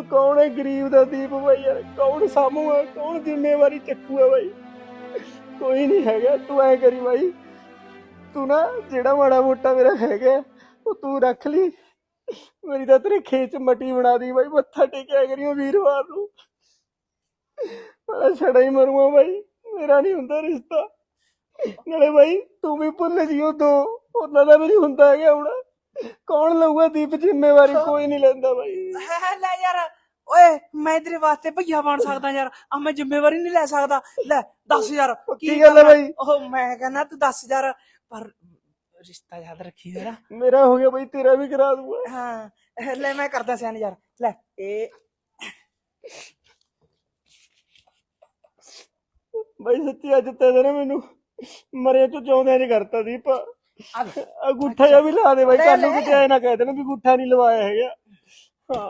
ਹੁਣ ਕੌਣ ਹੈ ਗਰੀਬ ਦਾ ਦੀਪ ਬਾਈ ਯਾਰ? ਕੌਣ ਸਾਮੂਗਾ ਕੌਣ ਜ਼ਿੰਮੇਵਾਰੀ ਚੱਕੂਗਾ ਬਾਈ? ਕੋਈ ਨਹੀਂ ਹੈਗਾ, ਤੂੰ ਐ ਕਰੀ ਬਾਈ। ਤੂੰ ਨਾ ਜਿਹੜਾ ਮਾੜਾ ਮੋਟਾ ਮੇਰਾ ਹੈਗਾ, ਉਹ ਤੂੰ ਰੱਖ ਲਈ। ਮੇਰੀ ਤਾਂ ਤੇਰੇ ਖੇਤ ਮਟੀ ਬਣਾ ਦੀ ਬਾਈ, ਮੱਥਾ ਟੇਕਿਆ ਕਰੀਓ ਵੀਰਵਾਰ ਨੂੰ। ਮੈਂ ਛੜਾ ਹੀ ਮਰੂੰਗਾ ਬਾਈ, ਮੇਰਾ ਨਹੀਂ ਹੁੰਦਾ ਰਿਸ਼ਤਾ। ਨਾਲੇ ਬਾਈ, ਤੂੰ ਵੀ ਭੁੱਲ ਜਿਓ ਦੋ, ਉਹਨਾਂ ਦਾ ਵੀ ਨਹੀਂ ਹੁੰਦਾ ਹੈਗਾ ਹੁਣ। ਕੌਣ ਲਊਗਾ ਦੀਪ, ਜ਼ਿੰਮੇਵਾਰੀ ਕੋਈ ਨਹੀਂ ਲੈਂਦਾ ਬਾਈ। ਮੈਂ ਤੇਰੇ ਵਾਸਤੇ ਭਈਆ ਬਣ ਸਕਦਾ ਯਾਰ। ਆ ਮੈਂ ਜ਼ਿੰਮੇਵਾਰੀ ਨਹੀਂ ਲੈ ਸਕਦਾ। ਲੈ 10000 ਪੱਕੀ ਗੱਲ ਹੈ ਬਾਈ? ਉਹ ਮੈਂ ਕਹਿੰਦਾ ਤੂੰ 10000 ਪਰ ਰਿਸ਼ਤਾ ਯਾਦ ਰੱਖੀ ਜਰਾ। ਮੇਰਾ ਹੋ ਗਿਆ ਬਾਈ ਤੇਰਾ ਵੀ ਕਰਾ ਦੂੰਗਾ। ਹਾਂ ਲੈ ਮੈਂ ਕਰਦਾ ਸਿਆਣ ਯਾਰ। ਲੈ ਇਹ ਬਾਈ ਸੱਚੀ ਅੱਜ ਤੇ ਨਾ ਮੈਨੂੰ ਮਰੇ ਤੋਂ ਚਾਹੁੰਦੇ ਨਹੀਂ ਕਰਤਾ ਦੀਪ ਆ। ਅੰਗੂਠਾ ਜਿਹਾ ਵੀ ਲਾ ਦੇ ਬਾਈ ਕੱਲ ਨੂੰ। ਕਿਤੇ ਐ ਨਾ ਕਹਿ ਦੇਣ ਵੀ ਅੰਗੂਠਾ ਨਹੀਂ ਲਵਾਇਆ ਹੈਗਾ। ਹਾਂ।